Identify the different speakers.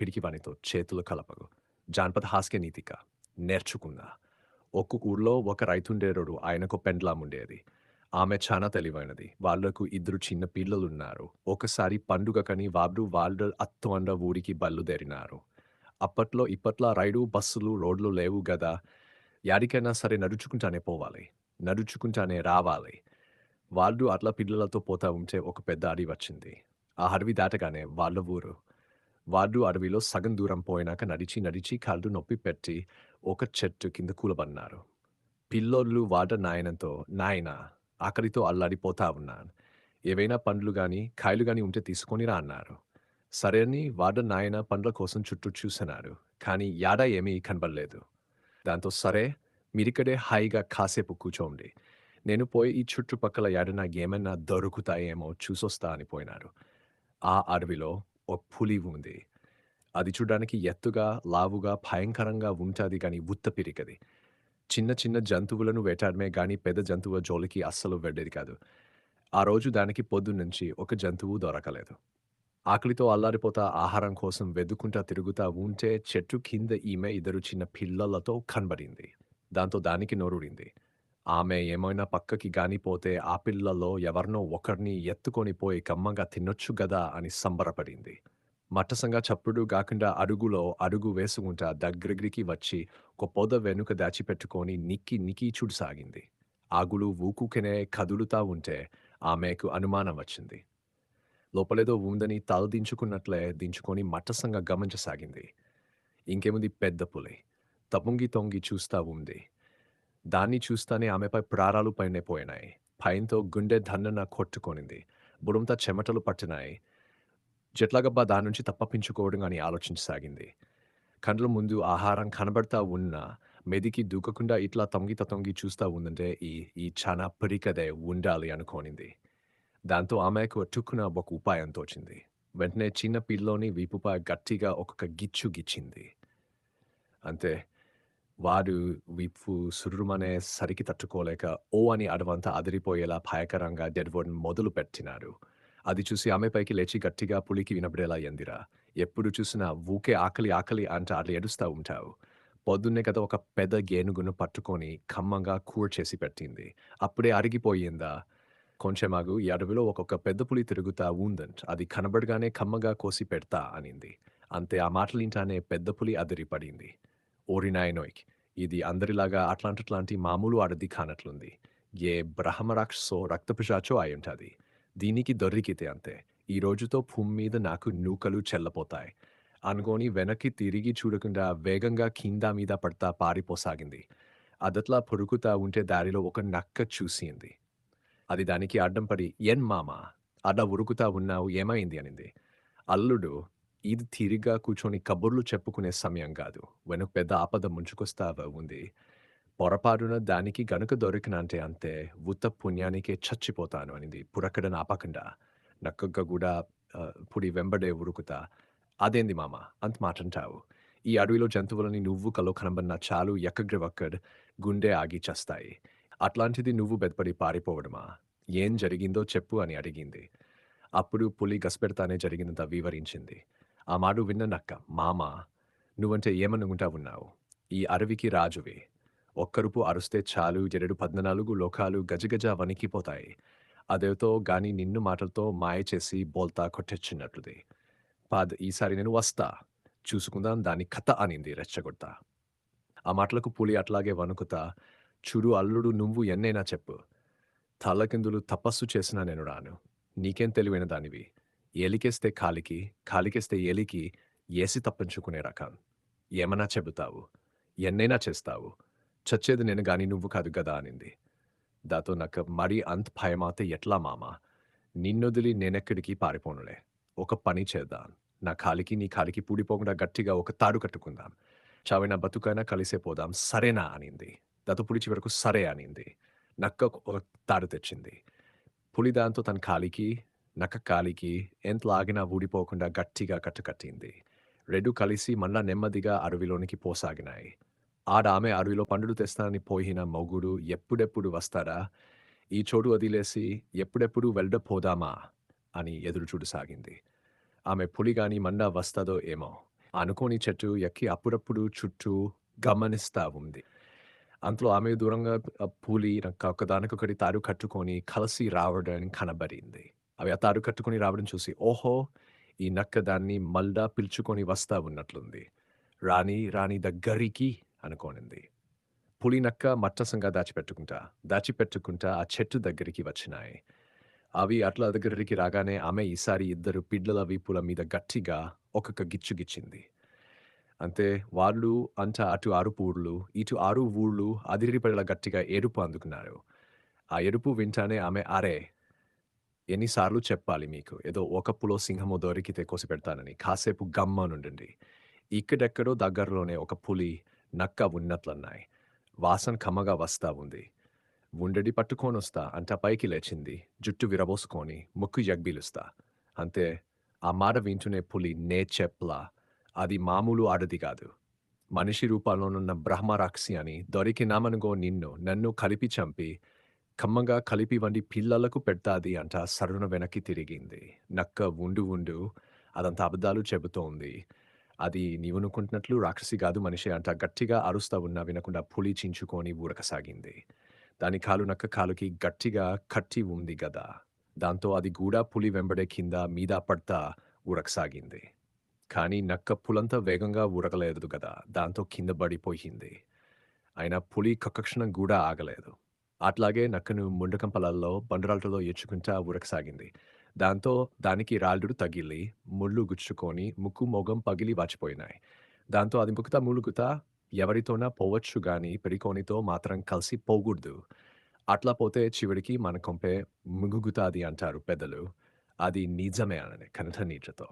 Speaker 1: పిడికివానితో చేతులు కలపకు. జానపద హాస్య నీతిక. నేర్చుకున్నా. ఒక్క ఊర్లో ఒక రైతుండేరోడు ఆయనకు పెండ్లాం ఉండేది ఆమె చాలా తెలివైనది. వాళ్ళకు ఇద్దరు చిన్న పిల్లలున్నారు. ఒకసారి పండుగకని వాళ్ళు వాళ్ళ అత్తండ ఊరికి బయలుదేరినారు. అప్పట్లో ఇప్పట్లో రైలు బస్సులు రోడ్లు లేవు గదా. యాడికైనా సరే నడుచుకుంటానే పోవాలి. నడుచుకుంటానే రావాలి. వాళ్ళు అట్లా పిల్లలతో పోతా ఉంటే ఒక పెద్ద అడవి వచ్చింది. ఆ అడవి దాటగానే వాళ్ళ ఊరు వాడు అడవిలో సగం దూరం పోయినాక నడిచి నడిచి కాళ్ళు నొప్పి పెట్టి ఒక చెట్టు కింద కూలబన్నారు పిల్లోళ్ళు వాడ నాయనంతో నాయన ఆకలితో అల్లాడిపోతా ఉన్నాను. ఏవైనా పండ్లు గాని కాయలు గాని ఉంటే తీసుకొని రా అన్నారు. సరే అని వాడ నాయన పండ్ల కోసం చుట్టూ చూసినారు కానీ యాడ ఏమీ కనబడలేదు. దాంతో సరే మీరిక్కడే హాయిగా కాసేపు కూర్చోండి. నేను పోయి ఈ చుట్టుపక్కల యాడన ఏమైనా దొరుకుతాయేమో చూసొస్తా అని పోయినారు ఆ అడవిలో ఒక పులి ఉంది అది చూడడానికి ఎత్తుగా లావుగా భయంకరంగా ఉంటుంది కానీ ఉత్త పిరికది. చిన్న చిన్న జంతువులను వేటాడమే కానీ పెద్ద జంతువు జోలికి అస్సలు వెళ్ళేది కాదు. ఆ రోజు దానికి పొద్దున్నుంచి ఒక జంతువు దొరకలేదు. ఆకలితో అల్లాడిపోతా ఆహారం కోసం వెదుకుంటా తిరుగుతా ఉంటే చెట్టు కింద ఈమె ఇద్దరు చిన్న పిల్లలతో కనబడింది. దాంతో దానికి నోరుడింది ఆమె ఏమైనా పక్కకి గాని పోతే ఆ పిల్లలో ఎవరినో ఒకరిని ఎత్తుకొని పోయి కమ్మగా తినొచ్చు గదా అని సంబరపడింది. మట్టసంగా చప్పుడు గాకుండా అడుగులో అడుగు వేసుకుంటా దగ్గరికి వచ్చి ఒక పొద వెనుక దాచిపెట్టుకొని నిక్కి నిక్కి చూడసాగింది. ఆగులు ఊకుకనే కదులుతా ఉంటే ఆమెకు అనుమానం వచ్చింది. లోపలేదో ఉందని తల దించుకున్నట్లే దించుకొని మట్టసంగా గమనించసాగింది. ఇంకేముంది పెద్ద పులి? తపుంగి తొంగి చూస్తా ఉంది. దాన్ని చూస్తానే ఆమెపై ప్రారాలు పైనే పోయినాయి భయంతో గుండె ధన్నన కొట్టుకొనింది. బుడంతా చెమటలు పట్టినాయి. జట్లాగబ్బా దాని నుంచి తప్పించుకోవడం అని ఆలోచించసాగింది. కండ్ల ముందు ఆహారం కనబడతా ఉన్నా మెదికి దూకకుండా ఇట్లా తొంగి తొంగి చూస్తా ఉందంటే ఈ ఈ చాలా పిరికదే ఉండాలి అనుకోనింది. దాంతో ఆమెకు అట్టుకున్న ఒక ఉపాయం తోచింది. వెంటనే చిన్న పిల్లోని వీపుపై గట్టిగా ఒక్కొక్క గిచ్చు గిచ్చింది. అంతే. వారు వీపు సుర్రుమనే సరికి తట్టుకోలేక ఓ అని అడవంతా అదిరిపోయేలా భయకరంగా డెడ్వర్డ్ మొదలు పెట్టినారు. అది చూసి ఆమె పైకి లేచి గట్టిగా పులికి వినబడేలా ఎందిరా ఎప్పుడు చూసినా ఊకే ఆకలి ఆకలి అంట అట్లా ఎడుస్తూ ఉంటావు. పొద్దున్నే కదా ఒక పెద్ద గేనుగును పట్టుకొని ఖమ్మంగా కూర్చేసి పెట్టింది. అప్పుడే అరిగిపోయిందా? కొంచెమాగు ఈ అడవిలో ఒక్కొక్క పెద్ద పులి తిరుగుతా ఉందంట. అది కనబడగానే ఖమ్మంగా కోసి పెడతా అనింది. అంతే ఆ మాటలింటానే పెద్ద పులి అదిరిపడింది. ఓరినాయనోయ్ ఇది అందరిలాగా అట్లాంటి మామూలు అడది కానట్లుంది. ఏ బ్రహ్మరాక్షసో రక్తపిశాచో అయి ఉంటుంది దీనికి దొరికితే అంతే. ఈ రోజుతో భూమి మీద నాకు నూకలు చెల్లపోతాయి. అనుకోని వెనక్కి తిరిగి చూడకుండా వేగంగా కింద మీద పడతా పారిపోసాగింది. అదట్లా పొరుకుతా ఉంటే దారిలో ఒక నక్క చూసింది. అది దానికి అడ్డం పడి ఎన్ మామ? అడ్డ ఉరుకుతా ఉన్నావు ఏమైంది? అనింది. అల్లుడు ఇది తీరిగా కూర్చొని కబుర్లు చెప్పుకునే సమయం కాదు. వెనుక పెద్ద ఆపద ముంచుకొస్తావా ఉంది. పొరపాటున దానికి గనుక దొరికినంటే అంతే ఉత్త పుణ్యానికే చచ్చిపోతాను అనింది. పురక్కడ ఆపకుండా నక్కగా కూడా పుడి వెంబడే ఉరుకుతా. అదేంది మామ? అంత మాటంటావు. ఈ అడవిలో జంతువులని నువ్వు కలో కనబడినా చాలు ఎక్కగ్రవక్కడ్ గుండె ఆగి చస్తాయి. అట్లాంటిది నువ్వు బెదపడి పారిపోవడమా? ఏం జరిగిందో చెప్పు అని అడిగింది. అప్పుడు పులి గసపెడతానే జరిగిందంతా వివరించింది. ఆ మాట విన్న నక్క మామ నువ్వంటే ఏమనుకుంటావున్నావు ఈ అడవికి రాజువి. ఒక్కరుపు అరుస్తే చాలు ఎరడు పద్నాలుగు లోకాలు గజగజ వణికిపోతాయి. అదేతో గాని నిన్ను మాటలతో మాయ చేసి బోల్తా కొట్టెచ్చినట్లుది పాద్ ఈసారి నేను వస్తా. చూసుకుందాం దాని కథ అనింది రెచ్చగొడతా. ఆ మాటలకు పులి అట్లాగే వణుకుతా. చూడు అల్లుడు నువ్వు ఎన్నైనా చెప్పు. తలకిందులు తపస్సు చేసినా నేను రాను. నీకేం తెలివైన దానివి? ఎలికేస్తే కాలికి కాలికేస్తే ఏలికి ఏసి తప్పించుకునే రకం. ఏమన్నా చెబుతావు? ఎన్నైనా చేస్తావు. చచ్చేది నేను గాని నువ్వు కాదు గదా అనింది. దాతో నాకు మరీ అంత భయమాతే ఎట్లా మామ? నిన్నొదిలి నేనెక్కడికి పారిపోనులే. ఒక పని చేద్దాం. నా కాలికి నీ కాలికి పూడిపోకుండా గట్టిగా ఒక తాడు కట్టుకుందాం. చావైనా బతుకైనా కలిసే పోదాం. సరేనా అనింది. దాతో పులి చివరకు సరే అనింది. నక్క ఒక తాడు తెచ్చింది. పులి దాంతో తన కాలికి నక్క కాలికి ఎంత లాగినా ఊడిపోకుండా గట్టిగా కట్టుకట్టింది రెండు కలిసి మళ్ళా నెమ్మదిగా అడవిలోనికి పోసాగినాయి. ఆడామె అడవిలో పండులు తెస్తానని పోయిన మొగుడు ఎప్పుడెప్పుడు వస్తారా ఈ చోటు వదిలేసి ఎప్పుడెప్పుడు వెళ్ళపోదామా అని ఎదురు చూడసాగింది ఆమె పులి గాని మండా వస్తాదో ఏమో. అనుకోని చెట్టు ఎక్కి అప్పుడప్పుడు చుట్టూ గమనిస్తా ఉంది. అంతలో ఆమె దూరంగా పులి ఒకదానికొకటి తారు కట్టుకొని కలిసి రావడం కనబడింది. అవి ఆ తాడు కట్టుకొని రావడం చూసి, ఓహో! ఈ నక్క దాన్ని మల్డా పిలుచుకొని వస్తా ఉన్నట్లుంది. రాణి, రాణి దగ్గరికి అనుకోనింది. పులి నక్క మట్టసంగా దాచిపెట్టుకుంటా, దాచిపెట్టుకుంటా ఆ చెట్టు దగ్గరికి వచ్చినాయి. అవి అట్లా దగ్గరికి రాగానే ఆమె ఈసారి ఇద్దరు పిడ్లల వీపుల మీద గట్టిగా ఒక్కొక్క గిచ్చు గిచ్చింది. అంతే వాళ్ళు అంట అటు ఆరు పూర్లు ఇటు ఆరు ఊళ్ళు అదిరిపడల గట్టిగా ఎరుపు అందుకున్నారు. ఆ ఎరుపు వింటానే ఆమె అరే! ఎన్నిసార్లు చెప్పాలి మీకు? ఏదో ఒక పులో సింహము దొరికితే కోసిపెడతానని. కాసేపు గమ్మునుండండి. ఇక్కడెక్కడో దగ్గరలోనే ఒక పులి, నక్క ఉన్నట్లున్నాయి. వాసన కమ్మగా వస్తా ఉంది. ఉండడి పట్టుకోనొస్తా" అంట పైకి లేచింది. జుట్టు విరబోసుకొని, ముక్కు ఎగబీలుస్తా. అంతే ఆ మాట వింటూనే పులి నేచెప్లా అది మామూలు ఆడది కాదు. మనిషి రూపంలోనున్న బ్రహ్మరాక్షసి అని దొరికినామనుగో నిన్ను, నన్ను కలిపి చంపి, కమ్మగా కలిపి వండి పిల్లలకు పెడతాది అంట సరున వెనక్కి తిరిగింది. నక్క ఉండు ఉండు అదంతా అబద్ధాలు చెబుతోంది. అది నీవనుకుంటున్నట్లు రాక్షసి కాదు మనిషే అంట గట్టిగా అరుస్తా ఉన్నా వినకుండా పులి చించుకొని ఊరకసాగింది. దాని కాలు నక్క కాలుకి గట్టిగా కట్టి ఉంది గదా! దాంతో అది గూడా పులి వెంబడే కింద మీద పడతా ఊరకసాగింది. కానీ నక్క పులంత వేగంగా ఊరకలేదు గదా! దాంతో కింద పడిపోయింది. అయినా పులి కక్కక్షణం గూడా ఆగలేదు. అట్లాగే నక్కను ముండకంపలల్లో బండరాళ్ళతో ఈడ్చుకుంటా ఉరకసాగింది. దాంతో దానికి రాళ్ళుడు తగిలి, ముళ్ళు గుచ్చుకొని ముక్కు, మొగం పగిలి వాచిపోయినాయి. దాంతో అది ముకుతా మూలుగుతా ఎవరితోనా పోవచ్చు గానీ పెరికోనితో మాత్రం కలిసి పోగూడదు. అట్లా పోతే చివరికి మన కొంపే మునుగుతాది అంటారు పెద్దలు. అది నిజమే అననే కంఠ నీటతో.